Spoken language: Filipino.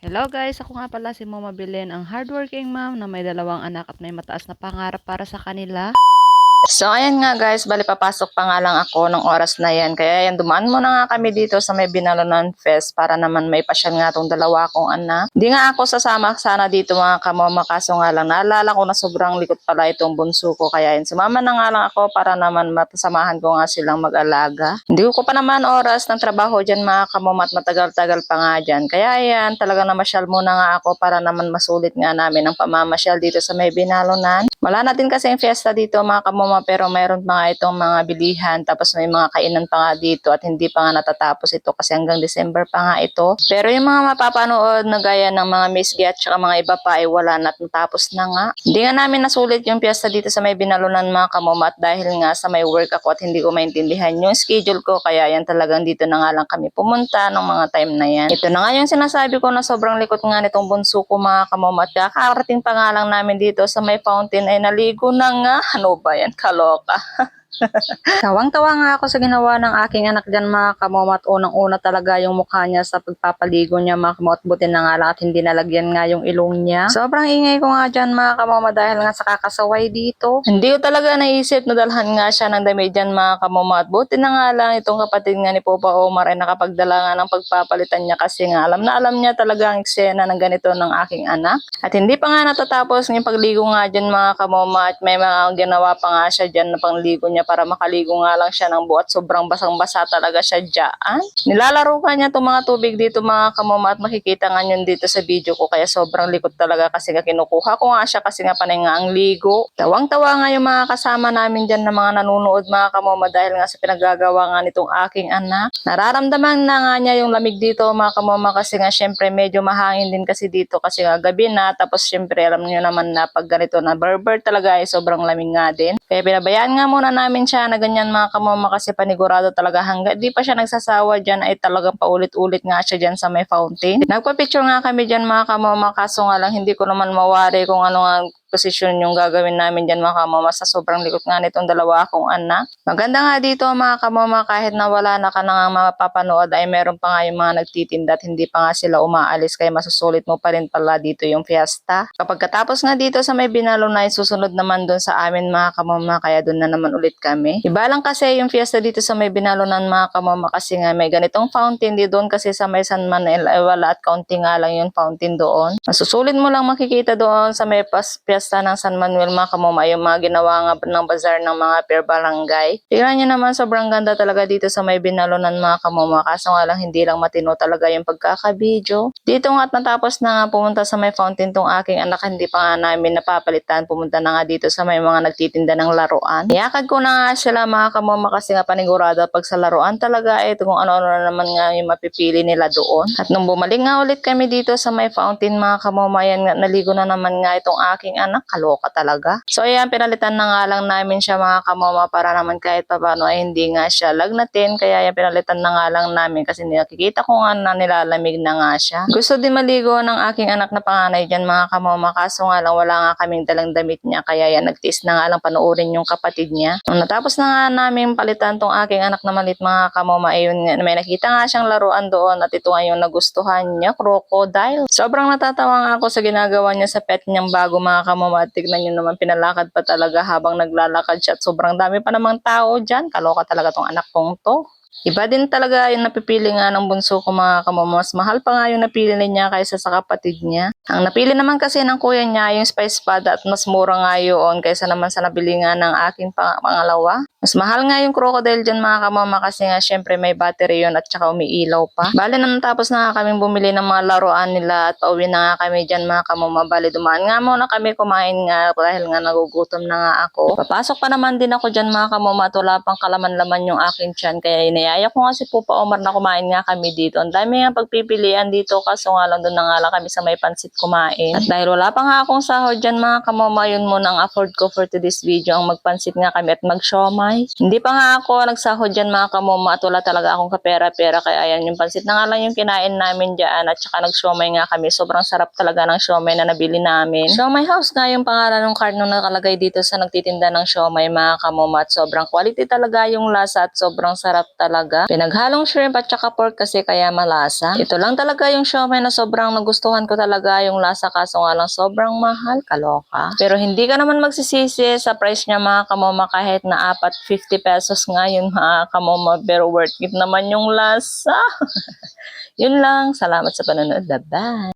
Hello guys, ako nga pala si Mama Belen, ang hardworking mom na may dalawang anak at may mataas na pangarap para sa kanila. So, ayan nga guys, bali papasok pa nga lang ako ng oras na yan. Kaya yan, dumaan muna nga kami dito sa may Binalonan Fest para naman may pasyal nga tong dalawa kong anak. Hindi nga ako sasama sana dito mga kamama, kaso nga lang, naalala ko na sobrang likot pala itong bunso ko. Kaya yan, sumama na nga lang ako para naman matasamahan ko nga silang mag-alaga. Hindi ko pa naman oras ng trabaho dyan mga kamama at matagal-tagal pa nga dyan. Kaya yan, talaga namasyal muna nga ako para naman masulit nga namin ang pamamasyal dito sa may Binalonan. Wala na din kasi yung fiesta dito mga kamama pero mayroon pa nga itong mga bilihan tapos may mga kainan pa nga dito at hindi pa nga natatapos ito kasi hanggang December pa nga ito. Pero yung mga mapapanood na gaya ng mga Miss Get at mga iba pa ay wala na at natapos na nga. Hindi nga namin nasulit yung fiesta dito sa may binalunan mga kamama at dahil nga sa may work ako at hindi ko maintindihan yung schedule ko kaya yan talagang dito na nga lang kami pumunta ng mga time na yan. Ito na nga yung sinasabi ko na sobrang likot nga nitong bunso ko mga kamama at kakarating pa nga lang namin dito sa may fountain ay naligo na nga. Ano ba yan? Kaloka. Tawang-tawa nga ako sa ginawa ng aking anak dyan mga kamoma at unang-una talaga yung mukha niya sa pagpapaligo niya mga kamoma at buti na nga lang at hindi nalagyan nga yung ilong niya. Sobrang ingay ko nga dyan mga kamoma dahil nga sa kakasaway dito. Hindi ko talaga naisip na dalhan nga siya ng damit dyan mga kamoma at buti na nga lang itong kapatid nga ni Popa Omar ay nakapagdala nga ng pagpapalitan niya kasi nga alam na alam niya talaga ang eksena ng ganito ng aking anak. At hindi pa nga natatapos yung pagligo nga dyan mga kamoma at may mga ginawa pa nga siya dyan na pangligo niya para makaligo nga lang siya ng buhat. Sobrang basang-basa talaga siya dyan. Nilalaro ka niya itong mga tubig dito mga kamama at makikita nga yun dito sa video ko kaya sobrang likot talaga kasi nga kinukuha ko nga siya kasi nga panay nga ang ligo. Tawang-tawa nga yung mga kasama namin dyan na mga nanonood mga kamama dahil nga sa pinagagawa nga nitong aking anak. Nararamdaman na nga niya yung lamig dito mga kamama kasi nga syempre medyo mahangin din kasi dito kasi nga gabi na tapos syempre alam niyo naman na pag ganito na berber talaga ay sobrang lamig nga din. Kaya pinabayaan nga muna namin siya na ganyan mga kamama kasi panigurado talaga hanggat di pa siya nagsasawa dyan ay talagang paulit-ulit nga siya dyan sa may fountain. Nagpa-picture nga kami dyan mga kamama kaso nga lang hindi ko naman mawari kung ano nga posisyon yung gagawin namin dyan mga kamama sa sobrang likot nga nitong dalawa akong anak. Maganda nga dito mga kamama kahit na wala na ka na nga mapapanood ay meron pa nga yung mga nagtitinda at hindi pa nga sila umaalis kaya masusulit mo pa rin pala dito yung fiesta. Kapag katapos nga dito sa may binalo na susunod naman doon sa amin mga kamama kaya doon na naman ulit kami. Iba lang kasi yung fiesta dito sa may binalo ng mga kamama kasi nga may ganitong fountain di doon kasi sa may San Manuel ay wala at kaunti nga lang yung fountain doon. Masusulit mo lang makikita doon sa may pas fiesta ng San Manuel mga kamama yung mga ginawa nga ng bazar ng mga per barangay. Tingnan nyo naman sobrang ganda talaga dito sa may binalonan mga kamama kaso nga lang hindi lang matino talaga yung pagkakabidyo. Dito nga at natapos na nga pumunta sa may fountain tong aking anak hindi pa nga namin napapalitan pumunta na nga dito sa may mga nagtitinda ng laruan. Iyakad ko na nga sila mga kamama kasi nga panigurado pag sa laruan talaga eh kung ano-ano na naman nga yung mapipili nila doon. At nung bumalik nga ulit kami dito sa may fountain mga kamama yan naligo na naman nga itong aking anak kaloka talaga. So ayan pinalitan na nga lang namin siya mga kamama para naman kahit pa paano ay hindi nga siya lagnatin kaya yan pinalitan na nga lang namin kasi nakikita ko nga na nilalamig na nga siya. Gusto din maligo ng aking anak na panganay dyan mga kamama kaso nga lang wala nga kaming dalang damit niya kaya yan nagtiis na nga lang panoorin yung kapatid niya. Nung natapos na nga namin palitan tong aking anak na malit mga kamama ayun nga may nakita nga siyang laruan doon at ito nga yung nagustuhan niya crocodile. Sobrang natatawa nga ako sa ginagawa niya sa pet niyang bago mga kamama at tignan niyo naman pinalakad pa talaga habang naglalakad siya at sobrang dami pa namang tao dyan. Kaloka talaga tong anak kong to. Iba din talaga yung napipili nga ng bunso ko mga kamama. Mas mahal pa nga yung napili niya kaysa sa kapatid niya. Ang napili naman kasi ng kuya niya yung spice pad at mas mura nga yun kaysa naman sa nabili nga ng aking pang- pangalawa. Mas mahal nga yung crocodile dyan mga kamama kasi nga syempre may battery yun at saka umiilaw pa. Bale na natapos na nga kaming bumili ng mga laruan nila at pauwi na nga kami dyan mga kamama. Bale dumaan nga muna kami kumain nga dahil nga nagugutom na nga ako. Papasok pa naman din ako dyan mga kamama at wala pang kalaman-laman yung aking tiyan kaya inayaya ko nga si Pupa Omar na kumain nga kami dito. Ang dami nga pagpipilian dito kaso nga lang doon na nga lang kami sa may pansit kumain. At dahil wala pa nga akong sahod dyan mga kamama yun muna ang afford ko for today's video ang magpansit nga kami at mag-siomay. Hindi pa nga ako nagsahod dyan mga kamama at wala talaga akong kapera-pera kaya ayan yung pansit na nga lang yung kinain namin dyan at saka nag-siomay nga kami. Sobrang sarap talaga ng siomay na nabili namin. Siomay House nga yung pangalan ng card nung nakalagay dito sa nagtitinda ng siomay mga kamama at sobrang quality talaga yung lasa at sobrang sarap talaga talaga. Pinaghalong shrimp at saka pork kasi kaya malasa. Ito lang talaga yung siomay na sobrang nagustuhan ko talaga yung lasa kaso nga lang sobrang mahal. Kaloka. Pero hindi ka naman magsisisi sa price niya mga kamoma kahit na apat 50 pesos nga yun mga kamoma pero worth it naman yung lasa. yun lang. Salamat sa panonood. Bye-bye.